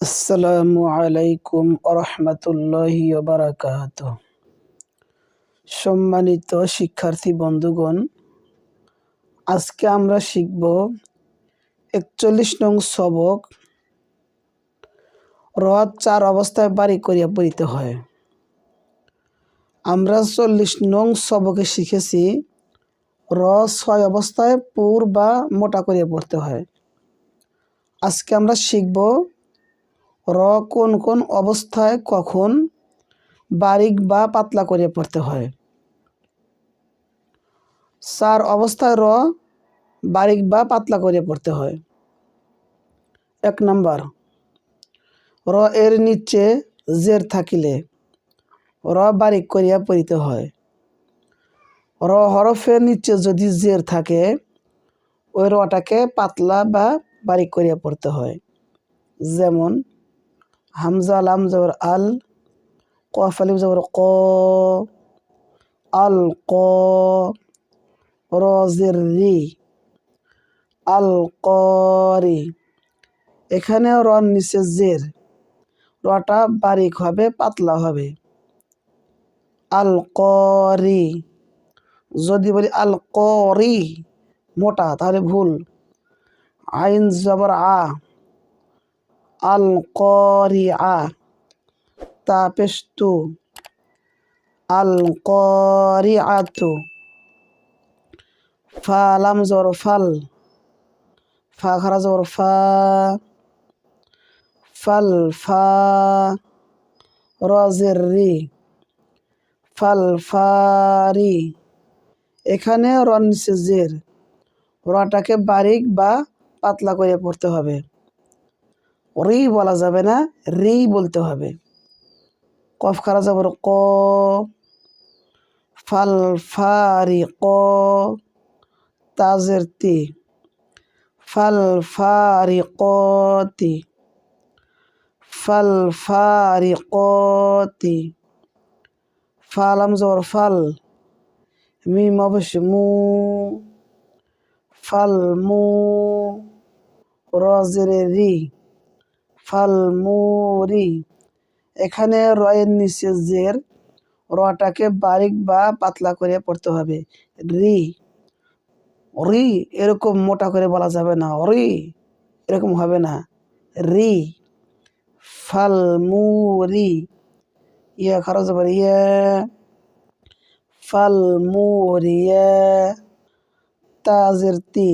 আসসালামু আলাইকুম আরহামতুল্লাহি বারাকাত সম্মানিত শিক্ষার্থী বন্ধুগণ, আজকে আমরা শিখব একচল্লিশ নং সবক, রদ চার অবস্থায় বাড়ি করিয়া পড়িতে হয়। আমরা চল্লিশ নং সবকে শিখেছি, র ছয় অবস্থায় পুর বা মোটা করিয়া পড়তে হয়। আজকে আমরা শিখব র কোন কোন অবস্থায় কখন বারিক বা পাতলা করে পড়তে হয়? চার অবস্থায় র বারিক বা পাতলা করে পড়তে হয়। এক নাম্বার, র এর নিচে জের থাকিলে র বারিক করিয়া পড়িতে হয়। র হরফের নিচে যদি জের থাকে, ওই রটাকে পাতলা বা বারিক করিয়া পড়তে হয়। যেমন হামজা, লাম জবর আল, কফ আলিম জবর ক, আল ক, রজের রি, আল করি। এখানে রন নিচে জের। রটা বারিক হবে, পাতলা হবে। আল করি। যদি বলি আল করি, মোটা, তাহলে ভুল। আইন জবর আ। আল তাপেস্তু আল করিআতু ফালাম জবর ফাল। ফা, খারা ফা। ফাল, ফা। রি ফাল ফারি এখানে রন নিচে রটাকে বারিক বা পাতলা করে পড়তে হবে। রি বলা যাবে না রি বলতে হবে। কফ খারা যাবর ক। ফাল ফারি ক তাজের তি। ফাল ফারি কতি ফাল ফারি কতি ফালাম জবর ফাল। মিম অবশ্য মু। ফাল মু। রজের রি। ফাল মুরি। এখানে রয়ের নিচে জের রটাকে বারিক বা পাতলা করে পড়তে হবে। রি। রি এরকম মোটা করে বলা যাবে না। রি এরকম হবে না। রি। ফাল মুরি। ইয়ে খারো যাবে ইয়ে। ফাল মুরিয়া তাজের তি।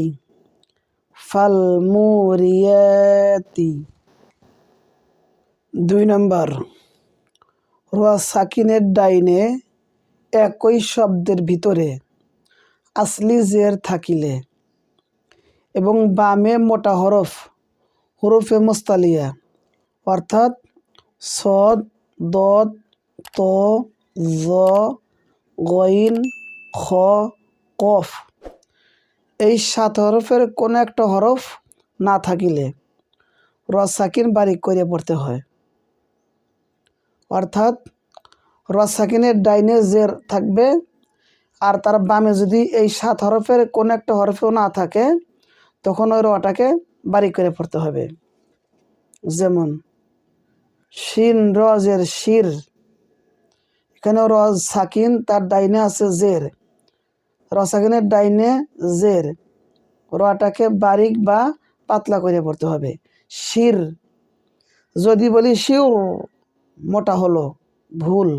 ফাল মুরিয়াতি দুই নম্বর, রোয়া সাকিনের ডাইনে একই শব্দের ভিতরে আসলি জের থাকিলে এবং বামে মোটা হরফ, হরফে মোস্তালিয়া। অর্থাৎ সদ, দদ, ত, জ, গইন, খ, কফ। এই সাত হরফের কোনো একটা হরফ না থাকিলে রসাকিন বারিক করে পড়তে হয়। অর্থাৎ রসাকিনের ডাইনে জের থাকবে আর তার বামে যদি এই সাত হরফের কোনো একটা হরফেও না থাকে, তখন ওই রটাকে বারিক করে পড়তে হবে। যেমন, শিন রজের শির। এখানে রজ সাকিন, তার ডাইনে আছে জের। রসাকিনের ডাইনে জের। রটাকে বারিক বা পাতলা করে পড়তে হবে। শির। যদি বলি শিউ মোটা হলো, ভুল।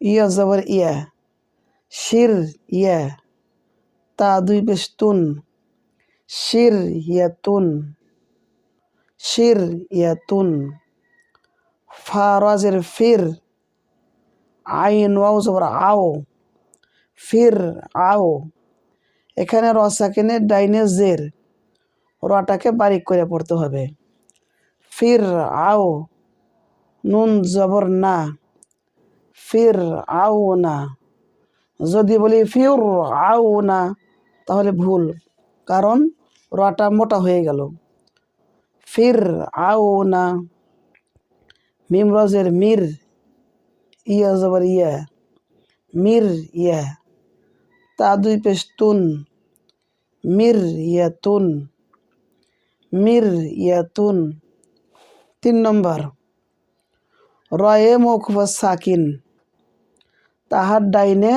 ইয়া জবর ইয়া, শির ইয়া, তা দুই পেশ তুন। শির ইয়াতুন শির ইয়া ইয়াতুন ফারাজের ফির, আইন ওয়াও জবর আও, ফির আও। এখানে রসাকিনের ডাইনে জের, রটাকে বারিক করে পড়তে হবে। ফির আও নুন জবর না, ফির আও না। যদি বলি ফির আও না, তাহলে ভুল, কারণ রটা মোটা হয়ে গেল। ফির আও না মিম রজের মির, ইয়া জবর ইয়া, মির ইয়া, তা দুই পেশ তুন, মির ইয়াতুন মির ইয়াতুন তিন নম্বর রয়ে মৌকুফ সাকিন, তাহার ডাইনে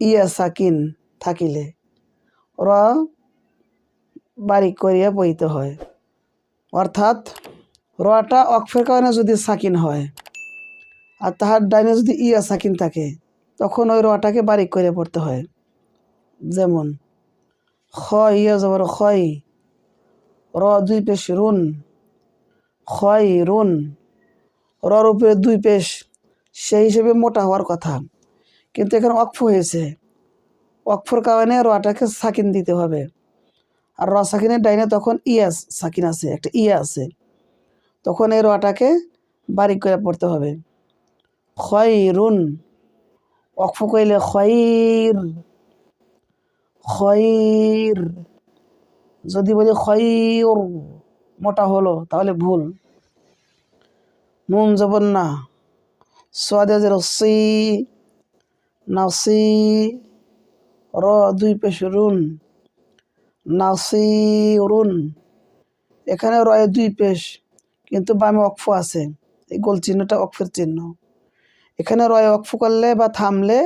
ইয়া সাকিন থাকিলে। র বারিক করিয়া পইতে হয়। অর্থাৎ রটা অক্ষের কারণে যদি সাকিন হয় আর তাহার ডাইনে যদি ইয়া সাকিন থাকে, তখন ওই রটাকে বারিক করে পড়তে হয়। যেমন, খ ইয়া জবর খয় র দুই পেশ রুন খয় রুন। রর দুই পেশ, সেই হিসেবে মোটা হওয়ার কথা। কিন্তু এখানে অক্ফ হয়েছে। অক্ষর কারণে রটাকে সাকিন দিতে হবে। আর র সাকিনের ডাইনে তখন ইয়াস সাকিন আছে, একটা ইয়া আছে। তখন এই রটাকে বারিক করে পড়তে হবে। খয়রুন। অক্ফ কইলে খয়র। খয়র। যদি বলি খয়র, মোটা হলো, তাহলে ভুল। নুন জবর না। সোয়াদে রসি, নাসি, র দুই পেশ রুন নাসিরুন এখানে রয়ে দুই পেশ, কিন্তু বামে অক্ফ আছে। এই গোল চিহ্নটা অক্ষের চিহ্ন। এখানে রয়ে অক্ফ করলে বা থামলে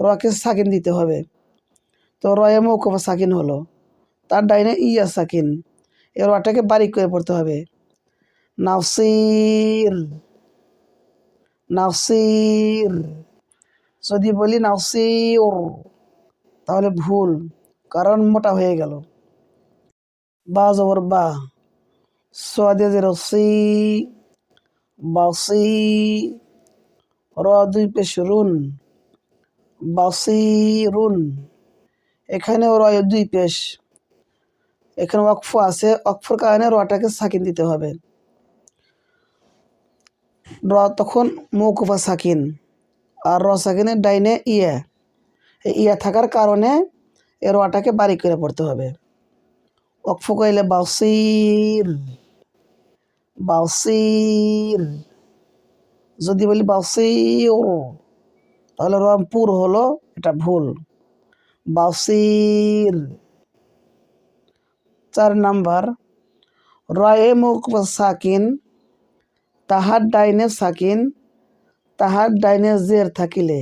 রকে সাকিন দিতে হবে। তো রয়ে মৌকফ সাকিন হলো। তার ডাইনে ইয়া সাকিন। এ রটাকে বারিক করে পড়তে হবে। নাসির নাসির। যদি বলি নাসির, তাহলে ভুল, কারণ মোটা হয়ে গেল। বা জবর বা। সোয়াদে যে রসি, বাসি। র দুই পেশ রুন, বাসি রুন। এখানে রয় দুই পেশ। এখানে অক্ফ আছে অক্ফর কারণে রটাকে সাকিন দিতে হবে। র তখন মৌকুফা সাকিন। আর র সাকিনের ডাইনে ইয়া। ইয়া থাকার কারণে এ রটাকে বারিক করে পড়তে হবে। অক্ফ কইলে, বাউসির বাউসির। যদি বলি বাউসির তাহলে রংপুর হলো, এটা ভুল। বাউসির। চার নাম্বার রয়ে মুখ সাকিন তাহার ডাইনে সাকিন, তাহার ডাইনে জের থাকিলে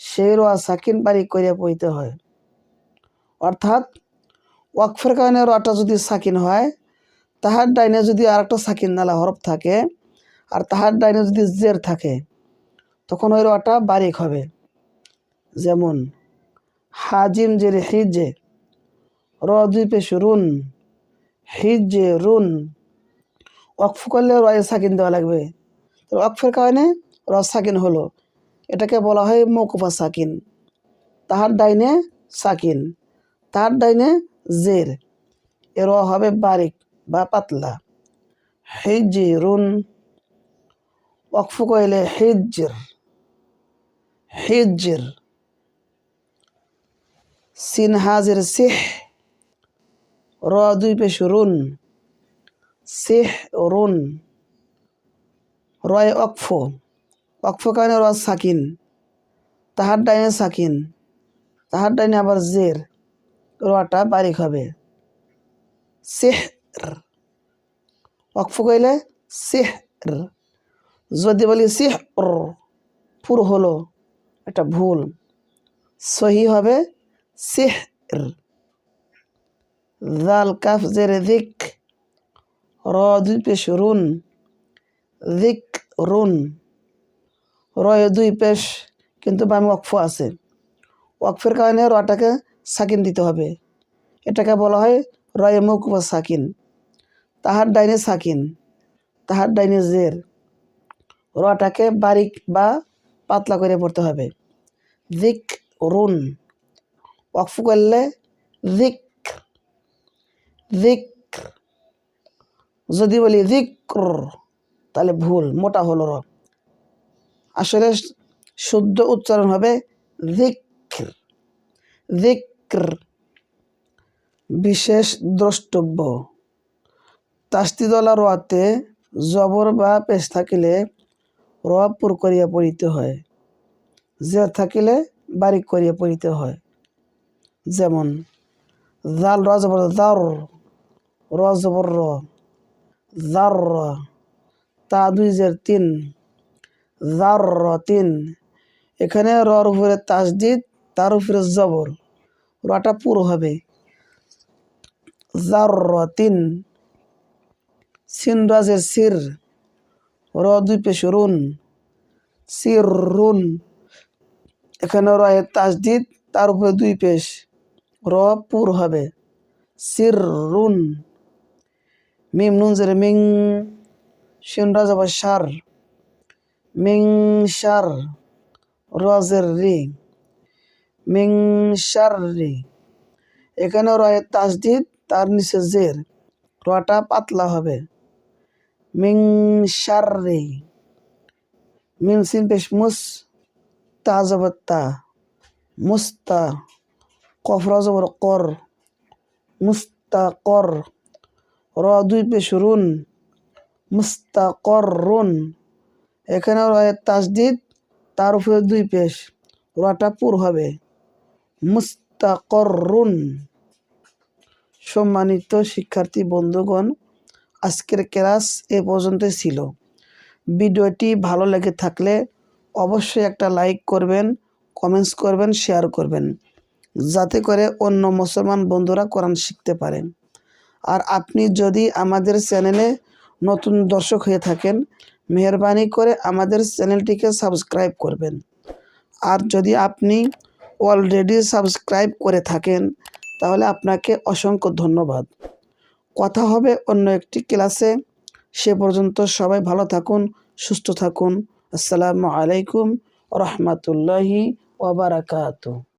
সেই রোয়া সাকিন বাড়ি করিয়া পইতে হয়। অর্থাৎ ওয়াকফের কারণে রটা যদি সাকিন হয়, তাহার ডাইনে যদি আর একটা সাকিন নালা হরফ থাকে আর তাহার ডাইনে যদি জের থাকে, তখন ওই রটা বারিক হবে। যেমন, হাজিম জের হিজে, র দুই পেশ রুন, হিজে রুন ওয়াকফ করলে রয়ে সাকিন দেওয়া লাগবে। তো ওয়াকফের কারণে র সাকিন হলো। এটাকে বলা হয় মৌকুফা সাকিন। তাহার ডাইনে সাকিন, তাহার ডাইনে জের। এর হবে বারিক বা পাতলা। হিজিরুন, ওয়াকফ কইলে হিজর। হিজর। সিন হাজির সিহ, র দুই পেশ রুন। সিহ রুন রয় অক্ফ অক্ফ কারণে র সাকিন। তাহার ডাইনে সাকিন। তাহার ডাইনে আবার জের। রটা বারিক হবে। সিহ অক্ফ কইলে সিহ যদি বলি সিহ পুর হলো এটা ভুল। সহি হবে সিহ জাল কাফ জেরে দিক। র দুই পেশ রুন দিক রুন রয়ে দুই পেশ কিন্তু বামে ওয়াকফ আছে। ওয়াকফের কারণে রটাকে সাকিন দিতে হবে। এটাকে বলা হয় রয়ে মুখ বা সাকিন। তাহার ডাইনে সাকিন, তাহার ডাইনে জের। রটাকে বারিক বা পাতলা করে পড়তে হবে। দিক রুন ওয়াকফ করলে দিক দিক যদি বলি দিক তাহলে ভুল, মোটা হলো র আসলে শুদ্ধ উচ্চারণ হবে দিক্র দিক্র বিশেষ দ্রষ্টব্য। তাস্তিদলা রোয়াতে জবর বা পেশ থাকিলে রোয়া পুর করিয়া পড়িতে হয়। জের থাকিলে বারিক করিয়া পড়িতে হয়। যেমন, জাল র জবর দার, র জবর র। জার তা দুই জের তিন। জার তিন। এখানে রর উপরে তাসদিদ, তার উপরে জবর। রটা পুরো হবে। জার তিন। সিন রাজের সির। র দুই পেশ রুন। সির রুন। এখানে রয়ের তাসদিদ, তার উপরে দুই পেশ। র পুর হবে। সির রুন। মিম নুন জের মিং শিন রাজা বা সার মিং সার রজের রি মিং সার রি এখানে রয়ের তাসদিদ তার নিচে জের রটা পাতলা হবে মিং সার রি মিম সিন পেশ মুস তা জবর তা মুস্তা কফরা জবর কর মুস্তা কর র দুই পেশ রুন মুস্তা কর রুন এখানে রয়ের তাসদিদ, তার উপরে দুই পেশ। রটা পুর হবে মুস্তাকরুন সম্মানিত শিক্ষার্থী, বন্ধুগণ, আজকের ক্লাস এ পর্যন্ত ছিল। ভিডিওটি ভালো লেগে থাকলে অবশ্যই একটা লাইক করবেন, কমেন্টস করবেন, শেয়ার করবেন, যাতে করে অন্য মুসলমান বন্ধুরা কোরআন শিখতে পারে। আর আপনি যদি আমাদের চ্যানেলে নতুন দর্শক হয়ে থাকেন, মেহরবানি করে আমাদের চ্যানেলটিকে সাবস্ক্রাইব করবেন। আর যদি আপনি অলরেডি সাবস্ক্রাইব করে থাকেন, তাহলে আপনাকে অসংখ্য ধন্যবাদ। কথা হবে অন্য একটি ক্লাসে। সে পর্যন্ত সবাই ভালো থাকুন, সুস্থ থাকুন। আসসালামু আলাইকুম, রহমতুল্লাহি ওবরাকাতু